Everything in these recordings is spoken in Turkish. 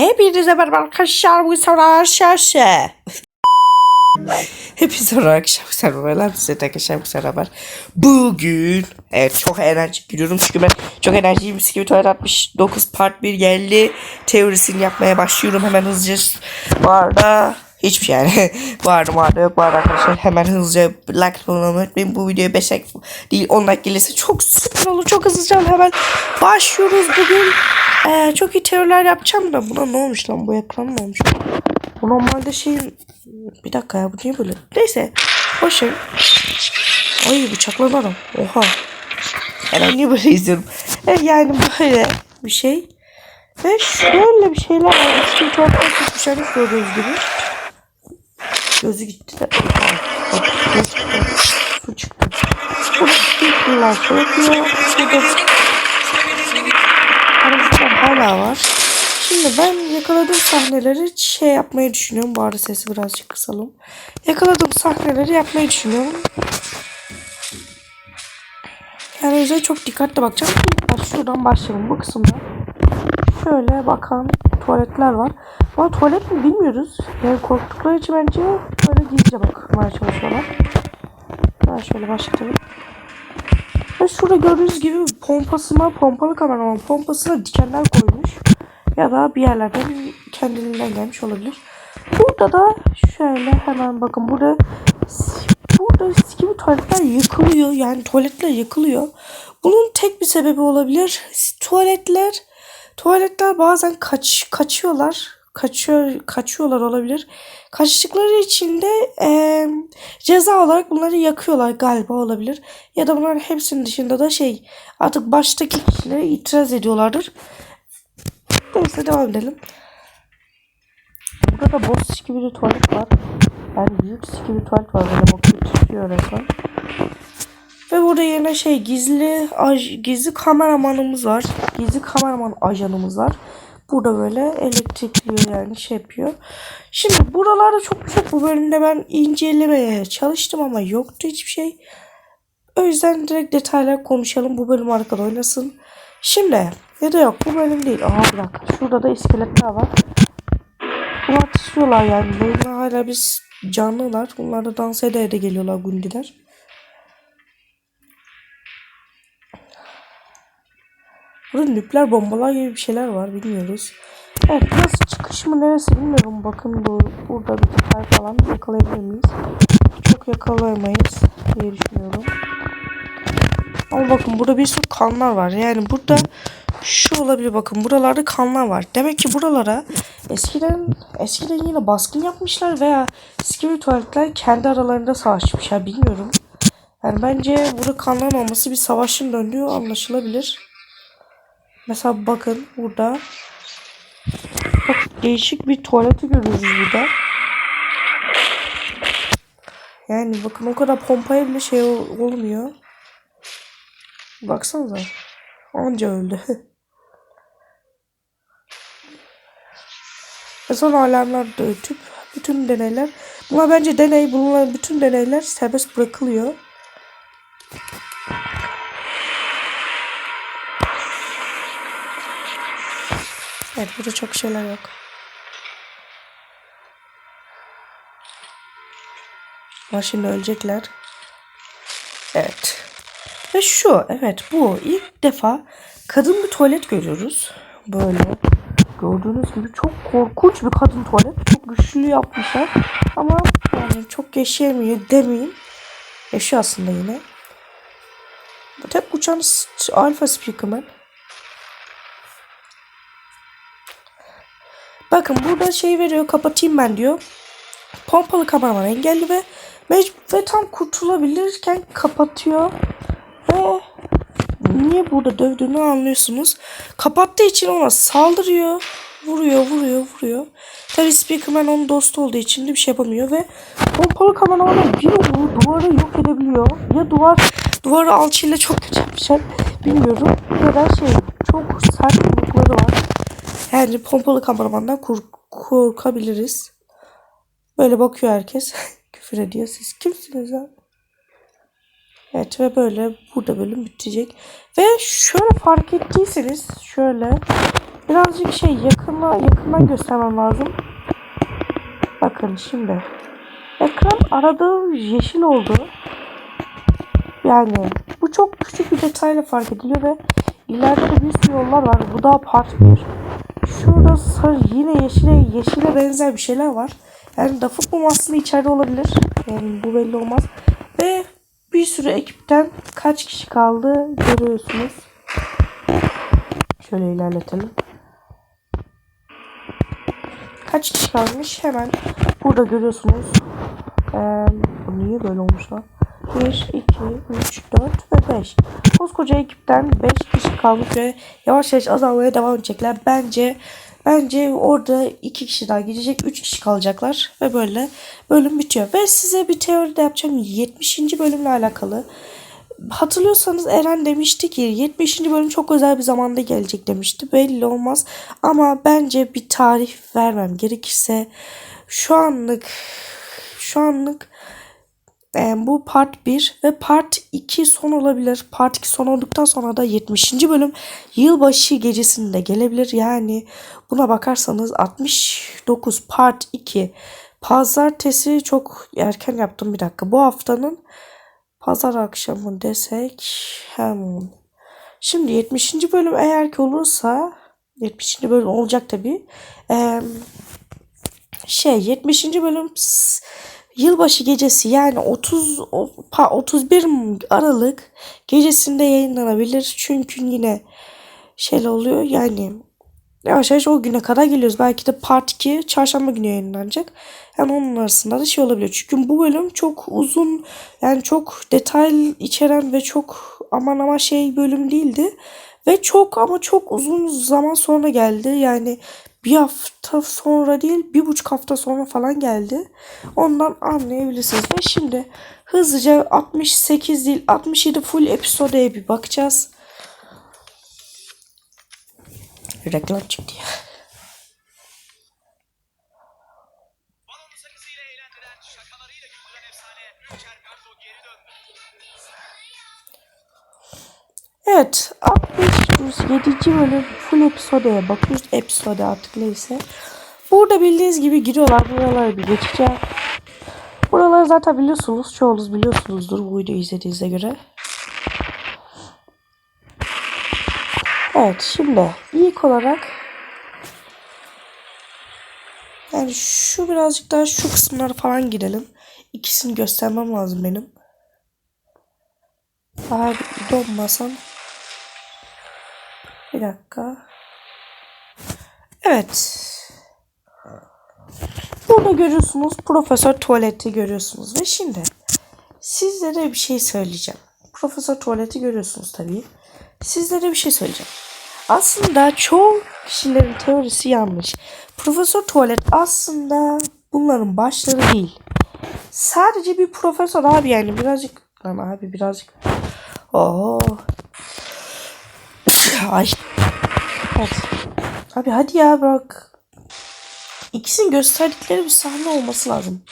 Hepinize merhaba arkadaşlar. Bu sonra şaşı. Hepinize merhaba arkadaşlar. Sefer size arkadaşlar bu sefer Bugün evet çok enerjik gidiyorum çünkü ben çok enerjiyim. Tuvalet 69 part 1 geldi. Teorisini yapmaya başlıyorum hemen hızlıca. Bu arada hiçbir şey yani. bu arada yok arada arkadaşlar hemen hızlıca like falan unutmayın. Bu videoya 5 like değil 10 like gelirse çok süper olur. Çok hızlıca hemen başlıyoruz bugün. Ee, çok iyi teoriler yapacağım da buna ne olmuş lan bu ekran mı olmuş? Bu normalde şey bir dakika ya bu niye böyle? Neyse boş ver. Ay bıçakladı adam. Oha. Ben niye böyle izliyorum? E, yani böyle bir şey. Ve şöyle bir şeyler var. Eski tuhaflar tutmuşlarını gördüğünüz gibi. Gözü gitti de. Su çıktı. Speakerlar yapıyor. Burada Aramızda hala var. Şimdi ben yakaladığım sahneleri şey yapmayı düşünüyorum. Bu arada sesi birazcık kısalım. Yakaladığım sahneleri yapmayı düşünüyorum. Yani çok dikkatli bakacağım. Şuradan başlayalım bu kısımda. Şöyle bakan tuvaletler var. Ama tuvalet mi bilmiyoruz. Yani korktukları için bence böyle gizlice bakmaya çalışıyorlar. Ben şöyle başlayalım. Ve şurada gördüğünüz gibi pompasına, pompalı kameraman pompasına dikenler koymuş. Ya da bir yerlerden kendiliğinden gelmiş olabilir. Burada da şöyle hemen bakın burada burada gibi tuvaletler yıkılıyor. Yani tuvaletler yıkılıyor. Bunun tek bir sebebi olabilir. Tuvaletler tuvaletler bazen kaç kaçıyorlar. Kaçıyor kaçıyorlar olabilir. Kaçtıkları için de e, ceza olarak bunları yakıyorlar galiba olabilir. Ya da bunların hepsinin dışında da şey artık baştaki kişilere itiraz ediyorlardır. Neyse devam edelim. Burada da boss gibi bir tuvalet var. Yani büyük gibi bir tuvalet var. Böyle bakıyor tutuyor resmen. Ve burada yine şey gizli gizli kameramanımız var. Gizli kameraman ajanımız var. Burada böyle elektrikliyor yani şey yapıyor. Şimdi buralarda çok çok bu bölümde ben incelemeye çalıştım ama yoktu hiçbir şey. O yüzden direkt detaylar konuşalım. Bu bölüm arkada oynasın. Şimdi ya da yok bu bölüm değil. Aha bir. Şurada da iskeletler var. Bunlar tutuyorlar yani. Bunlar hala biz canlılar. Bunlar da dans ede ede geliyorlar gundiler. Burada nükleer bombalar gibi bir şeyler var bilmiyoruz. Evet burası çıkış mı neresi bilmiyorum. Bakın bu burada bir sefer falan yakalayabilir miyiz? Çok yakalayamayız diye düşünüyorum. Ama bakın burada bir sürü kanlar var. Yani burada şu olabilir bakın buralarda kanlar var. Demek ki buralara eskiden eskiden yine baskın yapmışlar veya eski tuvaletler kendi aralarında savaşmışlar bilmiyorum. Yani bence burada kanların olması bir savaşın döndüğü anlaşılabilir. Mesela bakın burada çok değişik bir tuvaleti görüyoruz burada. Yani bakın o kadar pompaya bile şey ol- olmuyor. Baksanıza. Anca öldü. Ve son alarmlar da ötüp bütün deneyler. Bunlar bence deney. Bunlar bütün deneyler serbest bırakılıyor. Evet burada çok şeyler yok. Ama şimdi ölecekler. Evet. Ve şu evet bu ilk defa kadın bir tuvalet görüyoruz. Böyle gördüğünüz gibi çok korkunç bir kadın tuvalet. Çok güçlü yapmışlar. Ama yani çok yaşayamıyor demeyeyim. Yaşıyor aslında yine. Tek uçan Alpha Speakerman. Bakın burada şey veriyor kapatayım ben diyor. Pompalı kameraman engelli ve ve tam kurtulabilirken kapatıyor. Ve niye burada dövdüğünü anlıyorsunuz. Kapattığı için ona saldırıyor. Vuruyor, vuruyor, vuruyor. Tabii Speakerman onun dostu olduğu için de bir şey yapamıyor ve pompalı kameramana bir vuru duvarı yok edebiliyor. Ya duvar duvarı alçıyla çok kötü yapmışlar bilmiyorum. Ya da şey çok sert yumrukları var. Yani pompalı kameramandan kork- korkabiliriz. Böyle bakıyor herkes. Küfür ediyor. Siz kimsiniz lan? Evet ve böyle burada bölüm bitecek. Ve şöyle fark ettiyseniz şöyle birazcık şey yakına yakından göstermem lazım. Bakın şimdi. Ekran aradığım yeşil oldu. Yani bu çok küçük bir detayla fark ediliyor ve ileride de bir sürü yollar var. Bu daha part 1. Şurada sarı yine yeşile yeşile benzer bir şeyler var. Yani Dafuk bu aslında içeride olabilir. Yani bu belli olmaz. Ve bir sürü ekipten kaç kişi kaldı görüyorsunuz. Şöyle ilerletelim. Kaç kişi kalmış hemen burada görüyorsunuz. Ee, bu niye böyle olmuş lan? 1, 2, 3, 4 ve 5. Koskoca ekipten 5 kişi kalmış ve yavaş yavaş azalmaya devam edecekler. Bence bence orada 2 kişi daha gidecek. 3 kişi kalacaklar ve böyle bölüm bitiyor. Ve size bir teori de yapacağım 70. bölümle alakalı. Hatırlıyorsanız Eren demişti ki 70. bölüm çok özel bir zamanda gelecek demişti. Belli olmaz ama bence bir tarih vermem gerekirse şu anlık şu anlık bu part 1 ve part 2 son olabilir. Part 2 son olduktan sonra da 70. bölüm yılbaşı gecesinde gelebilir. Yani buna bakarsanız 69 part 2 pazartesi çok erken yaptım bir dakika. Bu haftanın pazar akşamı desek hem şimdi 70. bölüm eğer ki olursa 70. bölüm olacak tabi. Ee, şey 70. bölüm yılbaşı gecesi yani 30 o- pa- 31 Aralık gecesinde yayınlanabilir. Çünkü yine şey oluyor yani yavaş yavaş o güne kadar geliyoruz. Belki de part 2 çarşamba günü yayınlanacak. Yani onun arasında da şey olabiliyor. Çünkü bu bölüm çok uzun yani çok detay içeren ve çok aman ama şey bölüm değildi. Ve çok ama çok uzun zaman sonra geldi. Yani bir hafta sonra değil bir buçuk hafta sonra falan geldi. Ondan anlayabilirsiniz. Ve şimdi hızlıca 68 değil 67 full episodeye bir bakacağız. Reklam çıktı ya. Evet 67. bölüm full episodeye bakıyoruz. Episode artık neyse. Burada bildiğiniz gibi giriyorlar. Buraları bir geçeceğim. Buraları zaten biliyorsunuz. Çoğunuz biliyorsunuzdur bu videoyu izlediğinize göre. Evet şimdi ilk olarak yani şu birazcık daha şu kısımlara falan girelim. İkisini göstermem lazım benim. Daha donmasam. Bir dakika. Evet. Burada görüyorsunuz Profesör Tuvaleti görüyorsunuz ve şimdi sizlere bir şey söyleyeceğim. Profesör Tuvaleti görüyorsunuz tabii. Sizlere bir şey söyleyeceğim. Aslında çoğu kişilerin teorisi yanlış. Profesör Tuvalet aslında bunların başları değil. Sadece bir profesör abi yani birazcık lan abi birazcık Oo. Ay. Evet. Abi hadi ya bak. İkisinin gösterdikleri bir sahne olması lazım.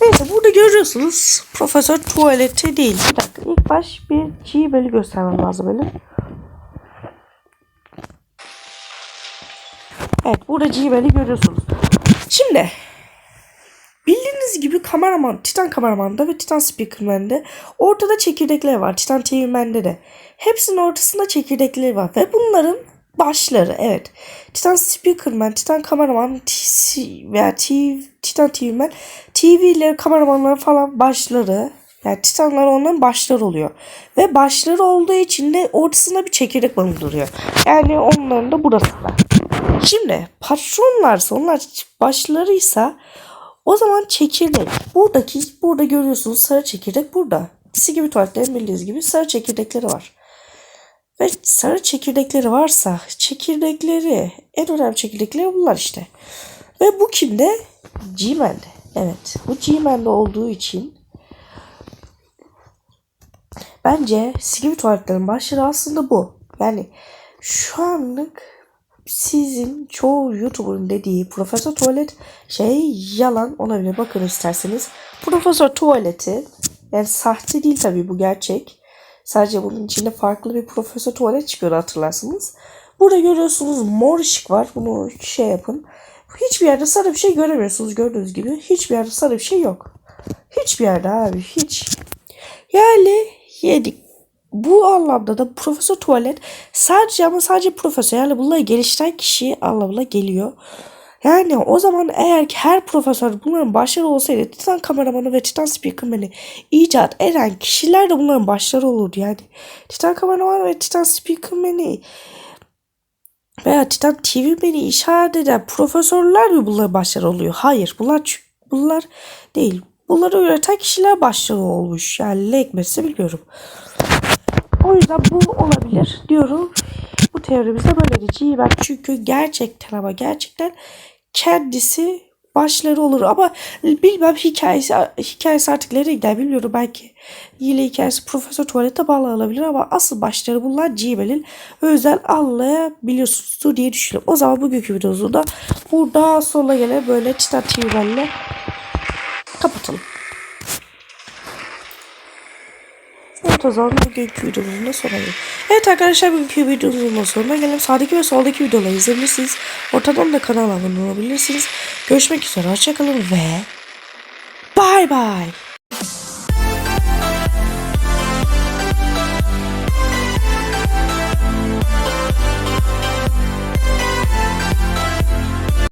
Neyse burada görüyorsunuz Profesör tuvaleti değil. Bir dakika ilk baş bir G bölü göstermem lazım benim. Evet burada G bölü görüyorsunuz. Şimdi Bildiğiniz gibi kameraman, Titan kameramanında ve Titan Speakerman'de ortada çekirdekler var. Titan TV'mende de. Hepsinin ortasında çekirdekleri var. Ve bunların başları evet. Titan Speakerman, Titan kameraman TC veya TV, Titan TV'men TV'leri, kameramanlar falan başları. Yani Titanlar onların başları oluyor. Ve başları olduğu için de ortasında bir çekirdek bulunduruyor. Yani onların da burasında. Şimdi patronlarsa onlar başlarıysa o zaman çekirdek. Buradaki burada görüyorsunuz sarı çekirdek burada. Disi gibi tuvaletlerin bildiğiniz gibi sarı çekirdekleri var. Ve sarı çekirdekleri varsa çekirdekleri en önemli çekirdekleri bunlar işte. Ve bu kimde? G-Man'de. Evet. Bu G-Man'de olduğu için bence Skibidi tuvaletlerin başları aslında bu. Yani şu anlık sizin çoğu YouTuber'ın dediği Profesör Tuvalet şey yalan olabilir. Bakın isterseniz. Profesör Tuvaleti yani sahte değil tabii bu gerçek. Sadece bunun içinde farklı bir Profesör Tuvalet çıkıyor hatırlarsınız. Burada görüyorsunuz mor ışık var. Bunu şey yapın. Hiçbir yerde sarı bir şey göremiyorsunuz gördüğünüz gibi. Hiçbir yerde sarı bir şey yok. Hiçbir yerde abi hiç. Yani yedik. Bu anlamda da profesör tuvalet sadece ama sadece profesör yani bunları geliştiren kişi anlamına geliyor. Yani o zaman eğer ki her profesör bunların başları olsaydı Titan kameramanı ve Titan speakerman'i icat eden kişiler de bunların başları olurdu yani. Titan kameramanı ve Titan speakerman'i veya Titan TV beni işaret eden profesörler mi bunların başları oluyor? Hayır bunlar bunlar değil. Bunları üreten kişiler başları olmuş. Yani ne hikmetse bilmiyorum. O yüzden bu olabilir diyorum. Bu teorimiz de böylece ben çünkü gerçekten ama gerçekten kendisi başları olur ama bilmem hikayesi hikayesi artık nereye gider bilmiyorum belki yine hikayesi Profesör Tuvalet'e bağlı olabilir ama asıl başları bunlar Gmail'in o yüzden anlayabiliyorsunuzdur diye düşünüyorum. O zaman bugünkü videomuzu da burada sonuna gelen böyle Titan TV'lerle kapatalım. Evet o zaman bugünkü videomuzun da sonuna gelelim. Evet arkadaşlar bugünkü videomuzun da sonuna gelelim. Sağdaki ve soldaki videoları izleyebilirsiniz. Ortadan da kanala abone olabilirsiniz. Görüşmek üzere. Hoşçakalın ve bay bay.